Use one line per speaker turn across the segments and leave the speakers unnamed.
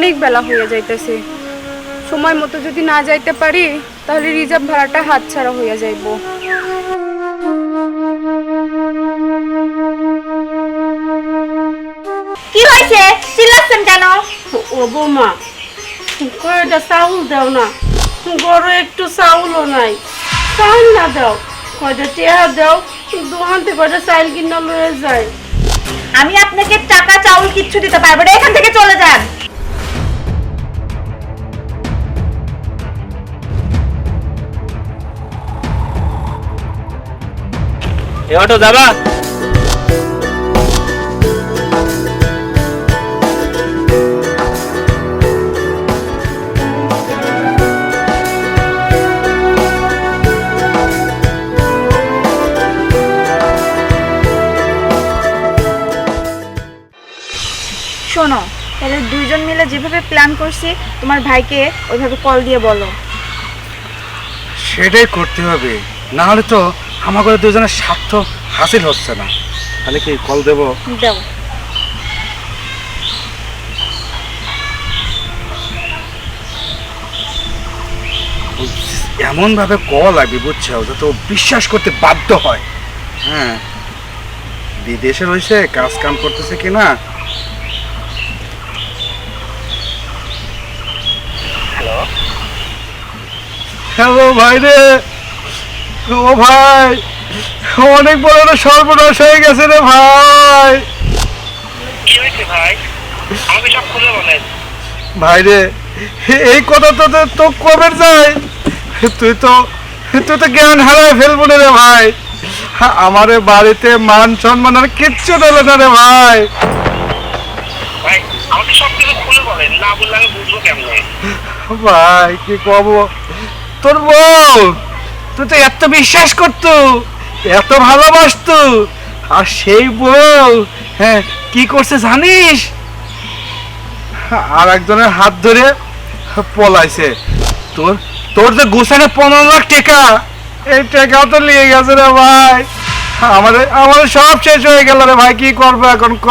অনেক বেলা হয়ে যাইতেছে। সময় মতো যদি না যাইতে পারি তাহলে রিজার্ভ ভাড়াটা হাতছাড়া হইয়া যাইব।
কি হয়েছে? চিল্লাচ্ছেন কেন?
ও বৌমা কয়টা চাউল দাও না? গরু একটু চাউলও নাই। চাউল না দাও কয়টা টেহা দাও দোকান থেকে কয়টা চাউল কিনা লয়ে যায়।
আমি আপনাকে টাকা চাউল কিচ্ছু দিতে পারব না এখান থেকে চলে যান।
এ অটো যাবা?
শোনো তাহলে দুইজন মিলে যেভাবে প্ল্যান করছি তোমার ভাইকে ওইভাবে কল দিয়ে বলো।
সেটাই করতে হবে। না হলে তো আমাদের দুজনের স্বার্থ হাসিল হচ্ছে না। তাহলে কি কল দেবো? এমন ভাবে কল লাগবে বুঝছ? যাতে ও বিশ্বাস করতে বাধ্য হয়। হ্যাঁ। বিদেশে রয়েছে কাজ কাম করতেছে কিনা হ্যালো ভাই রে ও ভাই অনেক বড় একটা সর্বনাশ হয়ে গেছে রে ভাই।
কি হয়েছে ভাই? আমাকে সব খুলে বলেন।
ভাই রে এই কথা তো তো- কবে যায়? তুই তো তুই তো জ্ঞান হারায় ফেলব রে ভাই। আমারে বাড়িতে মান সম্মান আর কিচ্ছু দেবে না রে ভাই।
ভাই আমাকে সব কিছু খুলে বলেন না বললে আমি বুঝব কেমনে?
ভাই কি কব তোর বউ তুই তো এত বিশ্বাস করতো এত ভালোবাসতো আর সেই বউ হ্যাঁ কি করছে জানিস? আর একজনের হাত ধরে পলাইছে। তোর তোর যে গোসানে পনেরো লাখ টাকা এই টাকাও তো নিয়ে গেছে রে ভাই। আমাদের আমাদের সব শেষ হয়ে গেল রে ভাই কি করব এখন ক?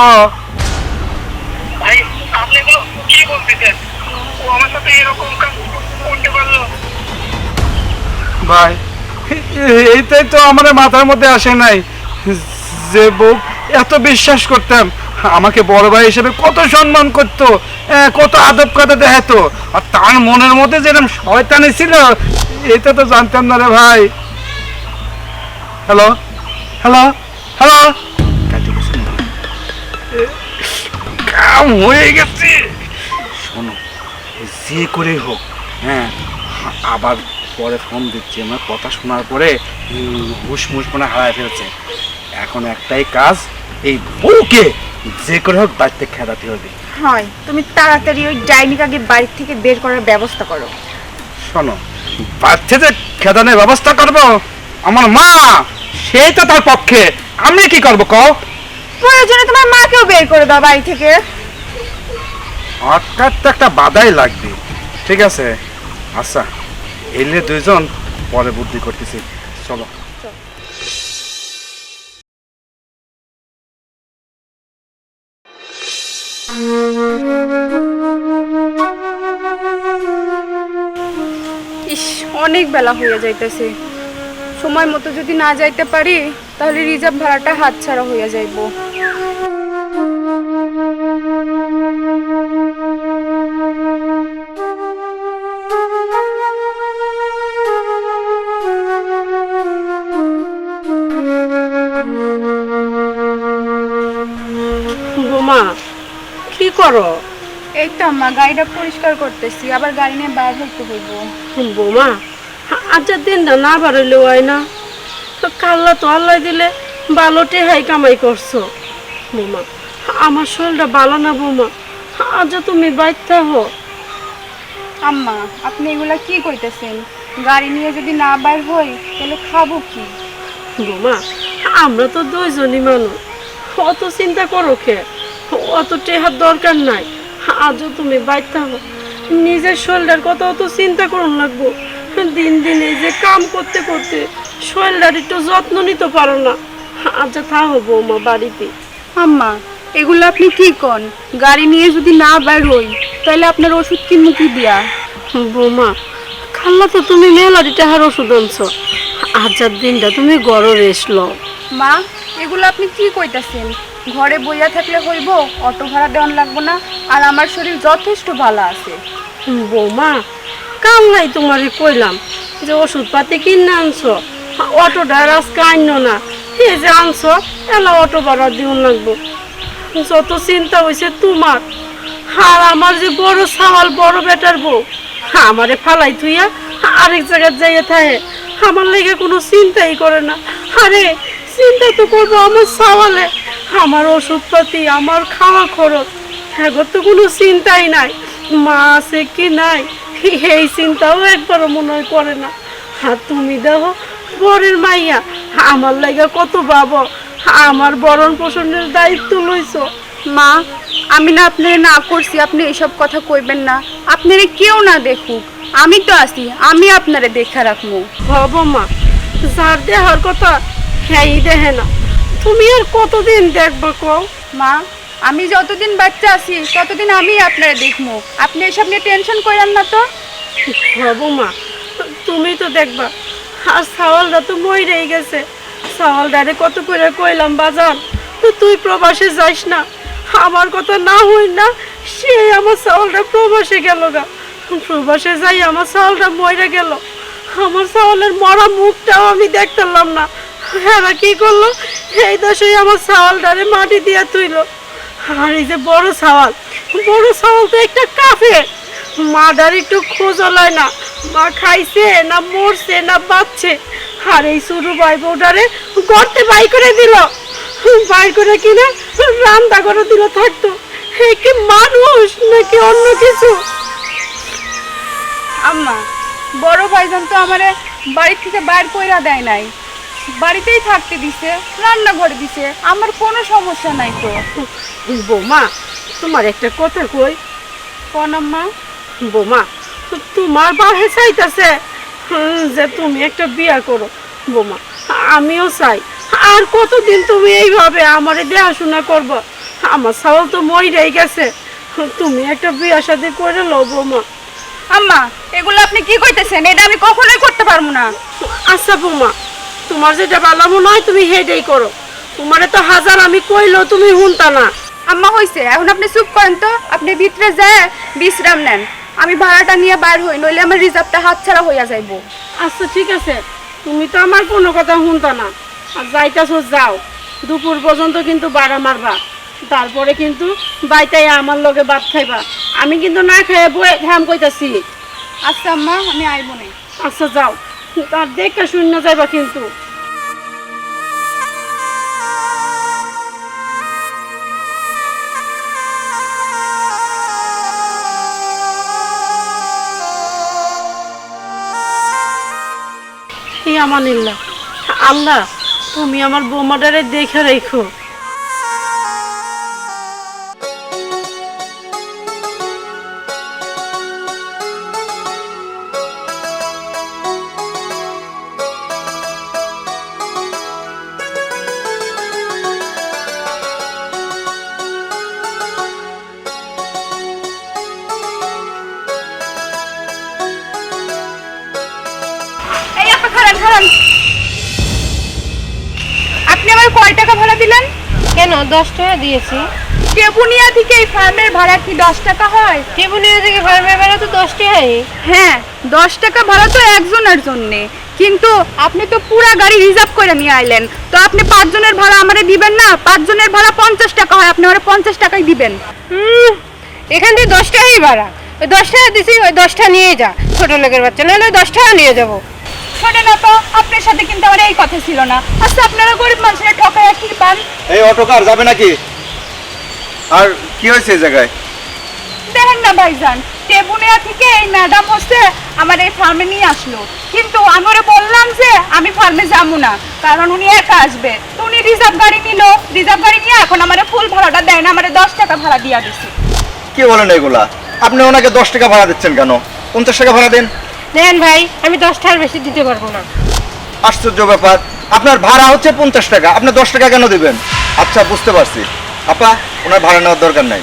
ভাই আপনি এগুলো কি বলতেছেন? ও আমার সাথে এরকম কাজ করতে পারল।
ভাই এ- এইটাই তো আমার মাথার মধ্যে আসে নাই। যে বউ এত বিশ্বাস করতাম আমাকে বড় ভাই হিসেবে কত সম্মান করতো এ, কত আদব কথা দেখাতো আর তার মনের মধ্যে যেরকম শয়তানি ছিল এটা তো জানতাম না রে ভাই। হ্যালো? হ্যালো? হ্যালো? হয়ে গেছে। শোনো যে করে হোক হ্যাঁ আবার পরে ফোন দিচ্ছি। আমার কথা শোনার পরে হুশ মুশ মনে হারায় ফেলছে। এখন একটাই কাজ এই বউকে যে করে হোক বাড়িতে খেদাতে হবে।
হয় তুমি তাড়াতাড়ি ওই ডাইনিকাকে বাড়ি থেকে বের করার ব্যবস্থা করো।
শোনো বাচ্চাতে খেদানোর ব্যবস্থা করব। আমার মা সেই তো তার পক্ষে। আমি কি করব কও?
প্রয়োজনে তোমার মাকেও বের করে দাও বাড়ি থেকে।
হঠাৎ তো একটা বাধাই লাগবে। ঠিক আছে? আচ্ছা। এলে দুইজন পরে বুদ্ধি করতেছি। চলো।
ইস, অনেক বেলা হয়ে যাইতেছে। সময় মতো যদি না যাইতে পারি, তাহলে রিজার্ভ ভাড়াটা হাতছাড়া হইয়া যাইব।
করো?
এই তো আম্মা গাড়িটা পরিষ্কার করতেছি আবার গাড়ি নিয়ে বাইর হইতে হইব।
বৌমা আচ্ছা দিনটা না বাড়াইলেও হয় না। তো কাল্লা তো আল্লাহ দিলে ভালো টেহাই কামাই করছ। বৌমা আমার শরীরটা ভালো না বৌমা আজ তুমি বাইতে হো
আম্মা আপনি এগুলা কি কইতেছেন? গাড়ি নিয়ে যদি না বাইর হই তাহলে খাব কি?
বৌমা আমরা তো দুইজনই মানুষ অত চিন্তা করো কে? অত টেহার দরকার নাই। আজও তুমি বাইতে হো নিজের শরীরটার কথা অত চিন্তা করুন লাগবো দিন দিন এই যে কাম করতে করতে শরীরটার একটু যত্ন নিতে পারো না। আচ্ছা থাকো বৌমা বাড়িতে।
আম্মা এগুলো আপনি কি কন? গাড়ি নিয়ে যদি না বাইর হই তাহলে আপনার ওষুধ কি দিয়া?
বৌমা খাল্লা তো তুমি মেলারি টাহার ওষুধ আনছো। আজার দিনটা তুমি গড় রেস্ট লও
মা এগুলো আপনি কি কইতাছেন? ঘরে বইয়া থাকলে হইব, অটো ভাড়া দেওয়ান লাগবো না, আর আমার শরীর যথেষ্ট ভালো আছে।
বৌমা কাল নাই তোমারে কইলাম, যে ওষুধপাতি কিনে আনছো অটো আজকে আনলো না। এই যে আনছো, এলা অটো ভাড়া দিউন লাগবো। যত চিন্তা হয়েছে তোমার, আর আমার যে বড় সাওয়াল বড় বেটার বউ আমারে ফালাই থুইয়া আরেক জায়গায় যাইয়া থাকে। আমার লেগে কোনো চিন্তাই করে না। আরে, চিন্তা তো করব আমার সাওয়ালে আমার ওষুধ ওষুধপাতি আমার খাওয়া খরচ। এখন তো কোনো চিন্তাই নাই। মা আছে কি নাই? এই চিন্তাও একবারও মনে হয় করে না। আর তুমি দেখো, বরের মাইয়া, আমার লাগা কত ভাবো আমার বরণ পোষণের দায়িত্ব লইছো।
মা, আমি না আপনার না করছি, আপনি এসব কথা কইবেন না। আপনারে কেউ না দেখুক। আমি তো আছি, আমি আপনারে দেখা রাখব।
হব মা, যার দেহার কথা হ্যাঁ দেখে না। তুমি আর কতদিন দেখব কও?
মা আমি যতদিন বাচ্চা আছি ততদিন আমি আপনারে দেখব আপনি এসব নিয়ে টেনশন করেন না তো।
হব মা তুমি তো দেখবা আর সাওয়ালটা তো মরেই গেছে। সাওয়ালটারে কত করে কইলাম বাজার তো তুই প্রবাসে যাইস না আমার কথা না হই না সে আমার চাউলটা প্রবাসে গেল গা। প্রবাসে যাই আমার চাউলটা মরে গেল। আমার চাউলের মরা মুখটাও আমি দেখতাম না। হ্যাঁ কি করল? এই দশে আমার চাউলটারে মাটি দিয়া তুইলো। আর এই যে বড় সাওয়াল বড় সাওয়াল তো একটা কাফে। মাদার একটু খোঁজ লয় না। মা খাইছে না মরছে না বাচ্চে আর এই শুরু ভাই বউটারে গর্তে বাই করে দিল। বাই করে কিনা রান্না করে দিল থাকতো। কি মানুষ নাকি অন্য কিছু?
আম্মা, বড় ভাইজান তো আমারে বাড়ি থেকে বাইর কইরা দেয় নাই। বাড়িতেই থাকতে দিছে রান্নাঘরে দিছে আমার কোনো সমস্যা নাই তো।
বৌমা তোমার একটা কথা কই।
কোন আম্মা
বোমা তোমার বাহে চাইতেছে যে তুমি একটা বিয়া করো। বোমা আমিও চাই। আর কতদিন তুমি এইভাবে আমারে দেখাশোনা করব? আমার চাউল তো মরেই গেছে। তুমি একটা বিয়া শাদি করে লো বোমা।
আম্মা এগুলো আপনি কি কইতেছেন? এটা আমি কখনোই করতে পারব না।
আচ্ছা বোমা তোমার যেটা ভালো মনে হয় তুমি হেডেই করো। তোমারে তো হাজার আমি কইলো তুমি শুনতা না।
আম্মা হইছে এখন আপনি চুপ করেন তো আপনি ভিতরে যায় বিশ্রাম নেন। আমি ভাড়াটা নিয়ে বাইর হই নইলে আমার রিজার্ভটা হাতছাড়া হইয়া যাইবো।
আচ্ছা ঠিক আছে। তুমি তো আমার কোনো কথা শুনতা না। আর যাইতাছো যাও। দুপুর পর্যন্ত কিন্তু বাড়া মারবা। তারপরে কিন্তু বাইতাই আমার লগে ভাত খাইবা। আমি কিন্তু না খাইয়ে বয়ে ধ্যাম কইতাছি।
আচ্ছা আম্মা আমি আইবো না।
আচ্ছা যাও। তার দেখে শূন্য যাইবা কিন্তু। এই আমানিল্লাহ আল্লাহ তুমি আমার বোমাটারে দেখে রেখো।
কেন? দশ টাকা দিয়েছি।
টেবুনিয়া থেকে এই ফার্মের ভাড়া কি দশ টাকা হয়?
টেবুলিয়া থেকে ফার্মের বেলা তো দশ টাকাই।
হ্যাঁ দশ টাকা ভাড়া তো একজনের জন্যে। কিন্তু আপনি তো পুরা গাড়ি রিজার্ভ করে নিয়ে আইলেন। তো আপনি পাঁচজনের ভাড়া আমারে দিবেন না? পাঁচজনের ভাড়া পঞ্চাশ টাকা হয় আপনি আমারে পঞ্চাশ টাকাই দিবেন।
এখান থেকে দশ টাকাই ভাড়া। ওই দশ টাকা দিছি ওই দশটা নিয়ে যা। ছোট লোকের বাচ্চা নাহলে ওই দশ টাকা নিয়ে যাব।
শোনেন আপা আপনার সাথে কিন্তু আমার এই কথা ছিল না। আচ্ছা আপনারা গরিব মানুষের ঠকায় কি পান?
এই অটোকার যাবে নাকি? আর কি হয়েছে এই জায়গায়?
দেখেন না ভাইজান টেবুনিয়া থেকে এই ম্যাডাম হচ্ছে আমার এই ফার্মে নিয়ে আসলো। কিন্তু আমি ওরে বললাম যে আমি ফার্মে যাব না কারণ উনি একা আসবে। তো উনি রিজার্ভ গাড়ি নিল। রিজার্ভ গাড়ি নিয়ে এখন আমার ফুল ভাড়াটা দেয় না আমার দশ টাকা ভাড়া দিয়া দিছে।
কি বলেন এগুলা? আপনি ওনাকে দশ টাকা ভাড়া দিচ্ছেন কেন? পঞ্চাশ টাকা ভাড়া দেন।
দেখেন ভাই আমি দশ টাকার বেশি দিতে পারব না।
আশ্চর্য ব্যাপার। আপনার ভাড়া হচ্ছে পঞ্চাশ টাকা। আপনি দশ টাকা কেন দেবেন? আচ্ছা বুঝতে পারছি। আপা ওনার ভাড়া নেওয়ার দরকার নাই।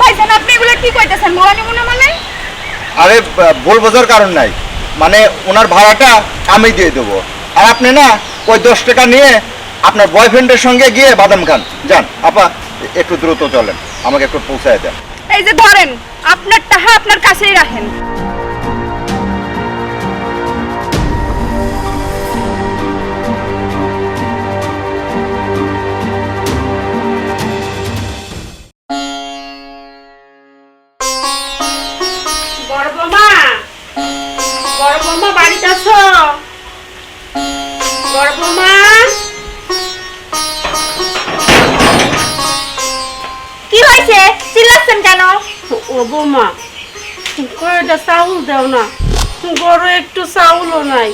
ভাই ভাইজান আপনি এগুলো কি কইতেছেন? বলা নিব না মানে?
আরে বোঝার কারণ নাই। মানে ওনার ভাড়াটা আমি দিয়ে দেবো। আর আপনি না ওই দশ টাকা নিয়ে আপনার বয়ফ্রেন্ডের সঙ্গে গিয়ে বাদাম খান। যান আপা একটু দ্রুত চলেন। আমাকে একটু পৌঁছায় দেন।
এই যে ধরেন আপনার টাকা আপনার কাছেই রাখেন।
বৌমা বাড়িতে আছো বড় বৌমা?
কি হয়েছে? চিল্লাচ্ছেন কেন?
ও বৌমা কয়টা চাউল দাও না? বড় একটু চাউলও নাই।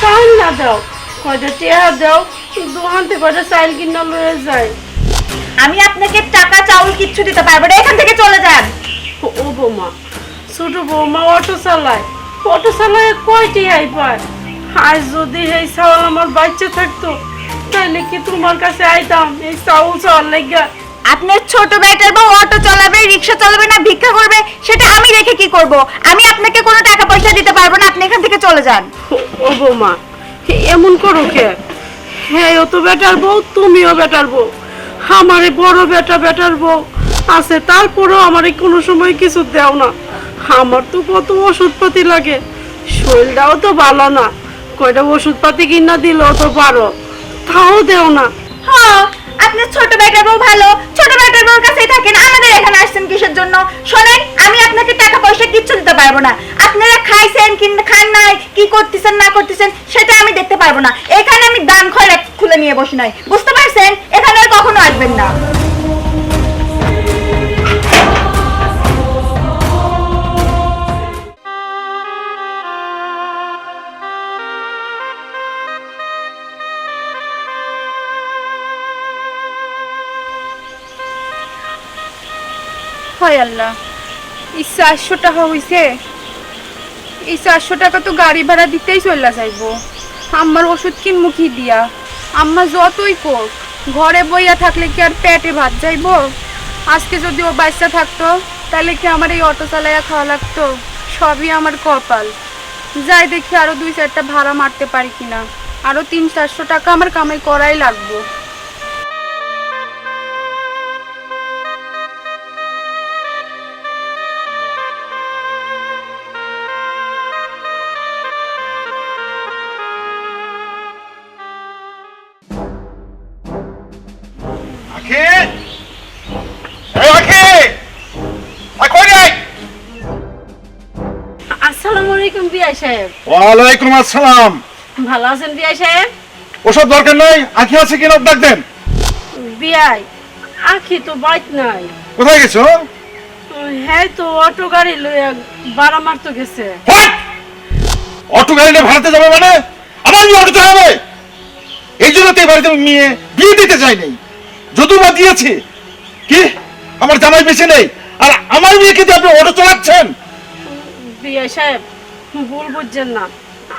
চাউল না দাও কয়টা টেহা দাও দোকানতে কয়টা চাইল কিনা লয়ে যায়।
আমি আপনাকে টাকা চাউল কিচ্ছু দিতে পারব না এখান থেকে চলে যান।
ও- ও বৌমা ছোট বৌমা অটো চালায়। অটো চালায় কয়টি আই পায় আজ যদি এই চাউল আমার বাচ্চা থাকতো তাহলে কি তোমার কাছে আইতাম? এই চাউল চাওয়ার লেগা।
আপনার ছোট বেটার বউ অটো চালাবে রিক্সা চালাবে না ভিক্ষা করবে সেটা আমি রেখে কি করব? আমি আপনাকে কোনো টাকা পয়সা দিতে পারব না আপনি এখান থেকে চলে যান।
ও- বৌমা এমন করো কে? হ্যাঁ ও তো বেটার বউ তুমিও বেটার বউ। আমারে বড় বেটা বেটার বউ আছে তারপরেও আমারে কোনো সময় কিছু দেও না। আমার তো কত ওষুধপাতি লাগে। শরীরটাও তো ভালো না। কয়টা ওষুধপাতি কিনা দিলেও তো পারো। তাও দেও না।
হ্যাঁ আপনার ছোট বেটার বউ ভালো। ছোট বেটার বউর কাছেই থাকেন। আমাদের এখানে আসছেন কিসের জন্য? শোনেন, আমি আপনাকে টাকা পয়সা কিচ্ছু দিতে পারব না। আপনারা খাইছেন কি খান নাই, কি করতেছেন, না করতেছেন, সেটা আমি দেখতে পারব না। এখানে আমি দান খয়রা খুলে নিয়ে বসে নাই। বুঝতে পারছেন? এখানে আর কখনো আসবেন না।
হয় আল্লাহ। এই চারশো টাকা হইছে। এই চারশো টাকা তো গাড়ি ভাড়া দিতেই চলে যাইবো। আমার ওষুধ কিনবো কি দিয়া? আম্মা যতই কোক ঘরে বইয়া থাকলে কি আর পেটে ভাত যাইবো? আজকে যদি ও বাচ্চা থাকতো, তাহলে কি আমার এই অটো চালাইয়া খাওয়া লাগতো? সবই আমার কপাল। যাই দেখি আরও দুই চারটা ভাড়া মারতে পারি কিনা। আরও তিন চারশো টাকা আমার কামাই করাই লাগবো।
বিআই সাহেব।
ওয়ালাইকুম আসসালাম।
ভালো আছেন বিআই সাহেব?
ওসব দরকার নাই আখি আছে কিনা ডাক দেন।
বিআই আখি তো বাইক নাই।
কোথায় গেছো?
হ্যাঁ তো অটো গাড়ি লইয়া বাড়া মারতে গেছে।
অটো ভাড়াতে যাবে মানে? আমার মেয়ে অটোতে হবে এই জন্য তো বাড়িতে মেয়ে বিয়ে দিতে চাইনি যদু বা দিয়েছি। কি? আমার জামাই বেশি নেই। আর আমার মেয়েকে দিয়ে আপনি অটো চালাচ্ছেন?
বিআই সাহেব ভুল বুঝছেন না।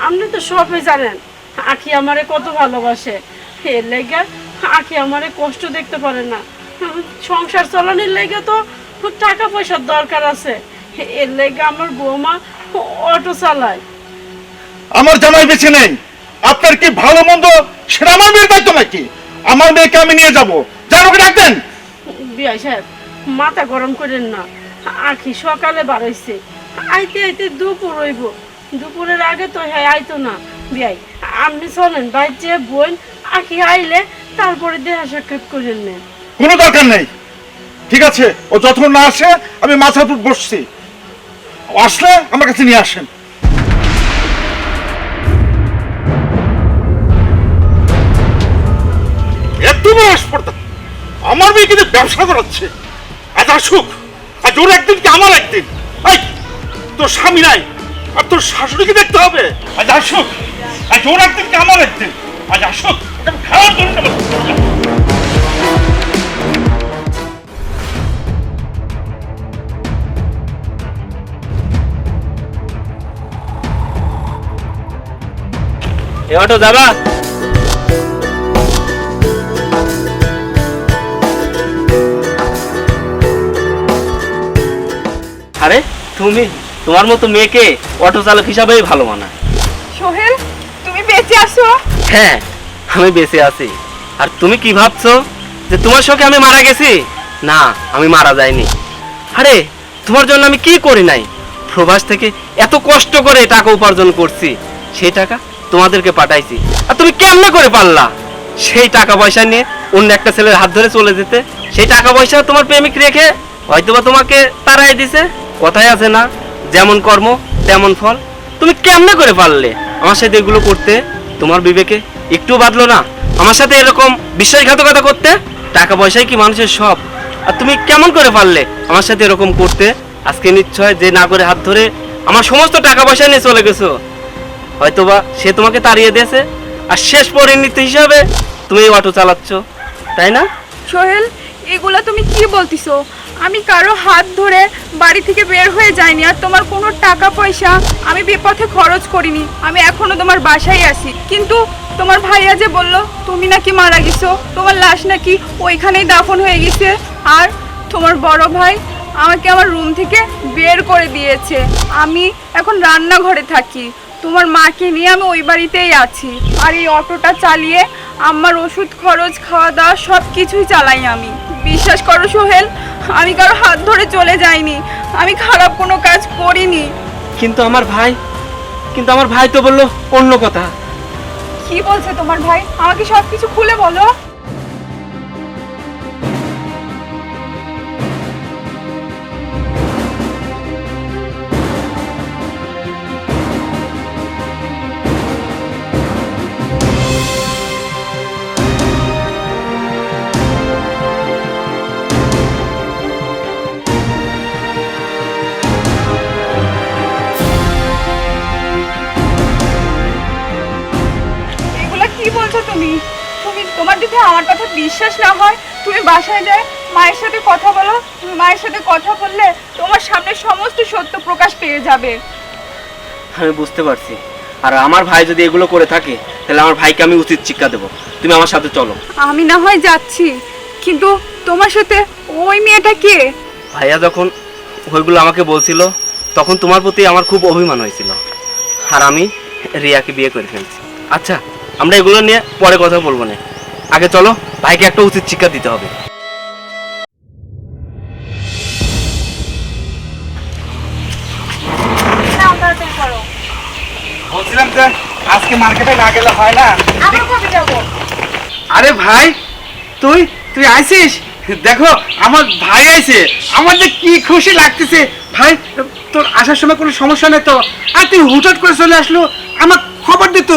আপনি তো সবই জানেন আখি আমারে কত ভালোবাসে। এর লেগে আখি আমারে কষ্ট দেখতে পারে না। সংসার চালানোর লেগে তো টাকা পয়সার দরকার আছে। এর লেগে আমার বৌমা অটো চালায়।
আমার জামাই বেশি নেই। আপনার কি ভালো মন্দ সেটা আমার মেয়ের দায়িত্ব নাকি? আমার মেয়েকে আমি নিয়ে যাব। যার ওকে ডাকতেন
বিআই সাহেব মাথা গরম করেন না। আখি সকালে বাড়াইছে আইতে আইতে দুপুর হইব। দুপুরের আগে তো হ্যাঁ আইতো না। বিয়াই, আপনি চলেন ভাই যে বোন আখি আইলে তারপরে দেখা সাক্ষাৎ করেন নেন
কোনো দরকার নেই। ঠিক আছে, ও যতক্ষণ না আসে, আমি মাথা উপর বসছি। ও আসলে আমার কাছে নিয়ে আসেন। এত বড় আমার মেয়ে কিন্তু ব্যবসা করাচ্ছে। আজ আসুক, আজ ওর একদিন কি আমার একদিন? তোর স্বামী নাই। আর তোর শাশুড়িকে দেখতে হবে। আজ আসুক। আজ ওর একদিন আমার একদিন আজ আসুক। খাওয়ার জন্য
এ অটো যাবা আরে তুমি? তোমার মতো মেয়েকে অটো চালক হিসাবেই ভালো মানায়।
সোহেল তুমি বেঁচে আছো?
হ্যাঁ আমি বেঁচে আছি। আর তুমি কি ভাবছ যে তোমার সঙ্গে আমি মারা গেছি? না আমি মারা যাইনি। আরে তোমার জন্য আমি কি করি নাই? প্রবাস থেকে এত কষ্ট করে টাকা উপার্জন করছি সেই টাকা তোমাদেরকে পাঠাইছি। আর তুমি কেমনে করে পারলা? সেই টাকা পয়সা নিয়ে অন্য একটা ছেলের হাত ধরে চলে যেতে সেই টাকা পয়সা তোমার প্রেমিক রেখে হয়তোবা তোমাকে তারাই দিছে। কথাই আছে না যেমন কর্ম, তেমন ফল। তুমি কেমনে করে পারলে? আমার সাথে এগুলো করতে? তোমার বিবেকে একটু বাদলো না। আমার সাথে এরকম বিশ্বাসঘাতকতা করতে? টাকা পয়সাই কি মানুষের সব? আর তুমি কেমন করে পারলে আমার সাথে এরকম করতে? আজকে নিশ্চয় যে না করে হাত ধরে আমার সমস্ত টাকা পয়সা নিয়ে চলে গেছো। হয়তোবা সে তোমাকে তাড়িয়ে দিয়েছে। আর শেষ পরিণতি হিসাবে তুমি অটো চালাচ্ছ। তাই না?
সোহেল, এগুলা তুমি কি বলতিছো? আমি কারও হাত ধরে বাড়ি থেকে বের হয়ে যাইনি আর তোমার কোনো টাকা পয়সা আমি বিপথে খরচ করিনি। আমি এখনও তোমার বাসায় আছি। কিন্তু তোমার ভাইয়া যে বলল, তুমি নাকি মারা গেছো। তোমার লাশ নাকি ওইখানেই দাফন হয়ে গেছে। আর তোমার বড় ভাই আমাকে আমার রুম থেকে বের করে দিয়েছে। আমি এখন রান্নাঘরে থাকি। তোমার মাকে নিয়ে আমি ওই বাড়িতেই আছি। আর এই অটোটা চালিয়ে আমার ওষুধ খরচ খাওয়া দাওয়া সব কিছুই চালাই আমি। বিশ্বাস করো সোহেল আমি কারও হাত ধরে চলে যাইনি। আমি খারাপ কোনো কাজ করিনি।
কিন্তু আমার ভাই কিন্তু আমার ভাই তো বলল অন্য কথা।
কি বলছে তোমার ভাই? আমাকে সব কিছু খুলে বলো। কি বলছো তুমি? তুমি তোমার যদি আমার কথা বিশ্বাস না হয় তুমি বাসায় যায় মায়ের সাথে কথা বলো তুমি মায়ের সাথে কথা বললে তোমার সামনে সমস্ত সত্য প্রকাশ পেয়ে যাবে।
আমি বুঝতে পারছি। আর আমার ভাই যদি এগুলো করে থাকে তাহলে আমার ভাইকে আমি উচিত শিক্ষা দেবো। তুমি আমার সাথে চলো।
আমি না হয় যাচ্ছি কিন্তু তোমার সাথে ওই মেয়েটা কে?
ভাইয়া যখন ওইগুলো আমাকে বলছিল তখন তোমার প্রতি আমার খুব অভিমান হয়েছিল। আর আমি রিয়াকে বিয়ে করে ফেলছি। আচ্ছা আমরা এগুলো নিয়ে পরে কথা বলব না। আগে চলো ভাইকে একটা উচিত শিক্ষা দিতে হবে।
বলছিলাম যে আজকে মার্কেটে না গেলে হয় না। আরে ভাই তুই তুই আইছিস দেখো আমার ভাই আইছে। আমার যে কি খুশি লাগতেছে। ভাই তোর আসার সময় কোনো সমস্যা নেই তো? আর তুই হুটহাট করে চলে আসলো আমার খবর দিত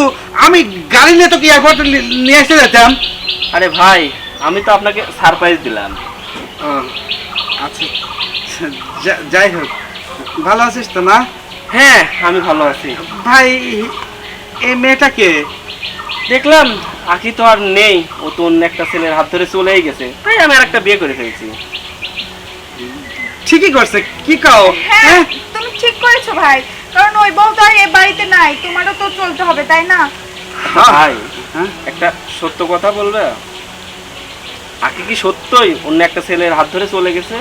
আমি গাড়ি নিয়ে তোকে এয়ারপোর্টে নিয়ে আসতে যেতাম।
আরে ভাই আমি তো আপনাকে সারপ্রাইজ দিলাম।
আচ্ছা। যাই হোক। ভালো আছিস তো না
হ্যাঁ আমি ভালো আছি।
ভাই এই মেয়েটাকে
দেখলাম আখি তো আর নেই। ও তো অন্য একটা ছেলের হাত ধরে চলেই গেছে। তাই আমি আর একটা বিয়ে করে ফেলছি।
ঠিকই করছে কি কাও?
হ্যাঁ তুমি ঠিক করেছ ভাই। কারণ ওই বউ তো আর এ বাড়িতে নাই তোমারও তো চলতে হবে তাই না?
ভাই
হ্যাঁ?
একটা সত্য কথা বলবে? আকি কি সত্যই অন্য একটা ছেলের হাত ধরে চলে গেছে?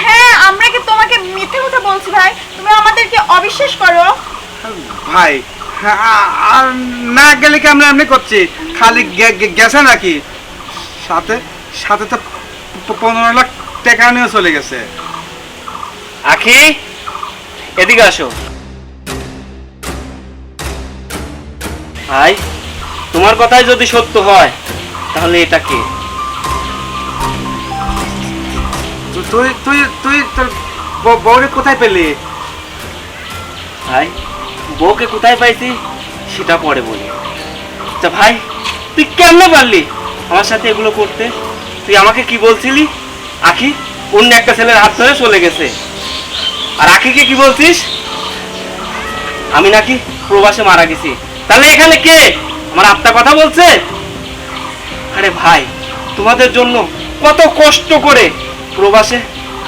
হ্যাঁ আমরা কি তোমাকে মিথ্যে কথা বলছি ভাই? তুমি আমাদেরকে অবিশ্বাস করো।
ভাই হ্যাঁ, আর না গেলে কি আমরা এমনি করছি? খালি গে- গে- গেছে নাকি? সাথে সাথে তো পনেরো লাখ টাকা নিয়ে চলে গেছে।
আখি এদিকে আসো। ভাই তোমার কথাই যদি সত্য হয় তাহলে এটা কে?
তুই তুই তুই তোর বউরে কোথায় পেলি?
ভাই বউকে কোথায় পাইছি সেটা পরে বলি। তা ভাই তুই কেমনে পারলি আমার সাথে এগুলো করতে? তুই আমাকে কি বলছিলি? আখি অন্য একটা ছেলের হাত ধরে চলে গেছে। আর আখিকে কি বলছিস? আমি নাকি প্রবাসে মারা গেছি। তাহলে এখানে কে? আমার আত্মা কথা বলছে? আরে ভাই, তোমাদের জন্য কত কষ্ট করে প্রবাসে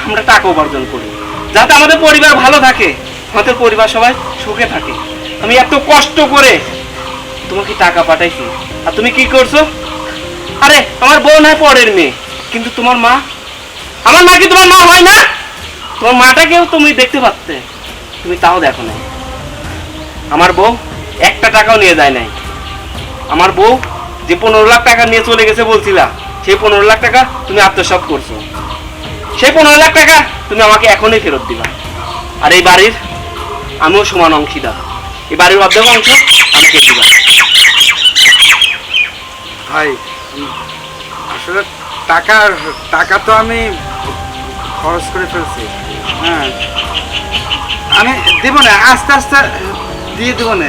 আমরা টাকা উপার্জন করি। যাতে আমাদের পরিবার ভালো থাকে, আমাদের পরিবার সবাই সুখে থাকে। আমি এত কষ্ট করে তোমাকে টাকা পাঠাইছি। আর তুমি কি করছ? আরে, আমার বোন হয় পরের মেয়ে, কিন্তু তোমার মা আমার মা কি তোমার মা হয় না? তোমার মাটাকেও তুমি দেখতে পারতে। তুমি তাও দেখো না আমার বউ একটা টাকাও নিয়ে যায় নাই। আমার বউ যে পনেরো লাখ টাকা নিয়ে চলে গেছে বলছিলা সেই পনেরো লাখ টাকা তুমি আত্মসাৎ করছ। সেই পনেরো লাখ টাকা তুমি আমাকে এখনই ফেরত দিবা। আর এই বাড়ির আমিও সমান অংশীদার। এই বাড়ির অর্ধেক অংশ আমাকে দিবা?
ভাই আসলে টাকা টাকা তো আমি খরচ করে ফেলছি। হ্যাঁ। আমি দেবো না আস্তে আস্তে দিয়ে দেবো না।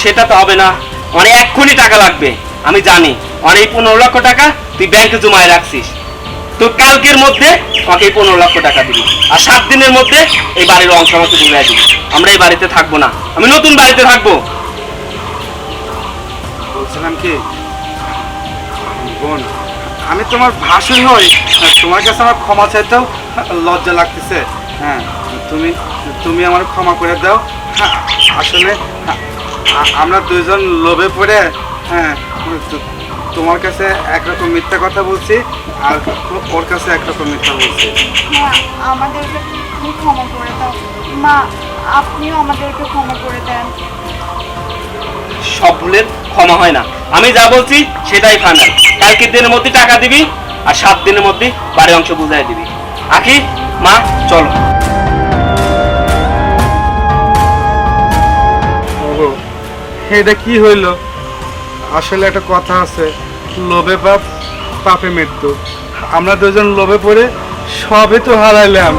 সেটা তো হবে না। অনেক এক্ষুনি টাকা লাগবে আমি জানি। অনেক পনেরো লক্ষ টাকা তুই ব্যাংকে জমায় রাখছিস। তো কালকের মধ্যে আমাকে এই পনেরো লক্ষ টাকা দিবি। আর সাত দিনের মধ্যে এই বাড়ির অংশ আমাকে বুঝাই দিবি। আমরা এই বাড়িতে থাকব না। আমি নতুন বাড়িতে থাকব।
বলছিলাম কি? বোন আমি তোমার ভাসুর হই আর তোমার কাছে আমার ক্ষমা চাইতেও লজ্জা লাগতেছে। হ্যাঁ তুমি তুমি আমার ক্ষমা করে দাও। হ্যাঁ, আসলে আ- আমরা দুজন লোভে পড়ে হ্যাঁ তোমার কাছে একরকম মিথ্যা কথা বলছি আর ওর কাছে একরকম মিথ্যা বলছি।
মা আমাদেরকে তুমি ক্ষমা করে দাও। মা আপনিও আমাদেরকে ক্ষমা করে দেন।
সব ভুলের ক্ষমা হয় না। আমি যা বলছি সেটাই ফাইনাল কালকের দিনের মধ্যে টাকা দিবি আর সাত দিনের মধ্যে বাড়ির অংশ বুঝাই দিবি। আখি, মা, চলো।
এটা কি হইল? আসলে একটা কথা আছে, লোভে পাপ, পাপে মৃত্যু। আমরা দুজন লোভে পড়ে সবই তো হারাইলাম।